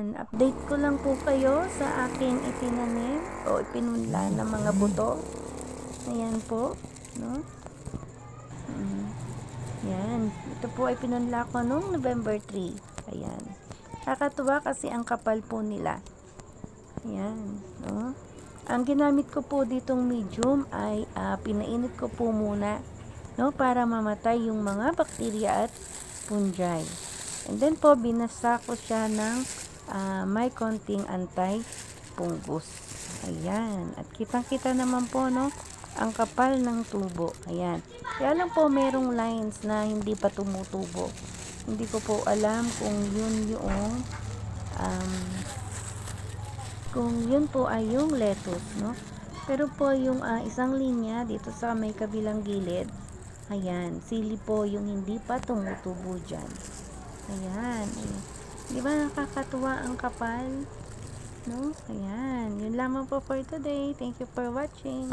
Ayan, update ko lang po kayo sa aking itinanim o ipinunla ng mga buto. Ayan po, no? Mm. Yan, ito po ay pinunla ko noong November 3. Ayan. Kakatuwa kasi ang kapal po nila. Ayan, no? Ang ginamit ko po ditong medium ay ah, pinainit ko po muna, no? Para mamatay yung mga bakterya at fungi. And then po, binasa ko siya ng ah, may konting anti-fungus. Ayan. At kitang-kita naman po, no? Ang kapal ng tubo. Ayan. Kaya lang po, merong lines na hindi pa tumutubo. Hindi ko po alam kung yun yung um, kung yun po ay yung lettuce, no? Pero po yung ah, isang linya dito sa may kabilang gilid, ayan, sili po yung hindi pa tumutubo dyan. Ayan. ayan. Di ba nakakatuwa ang kapal? No? Ayan. Yun lamang po for today. Thank you for watching.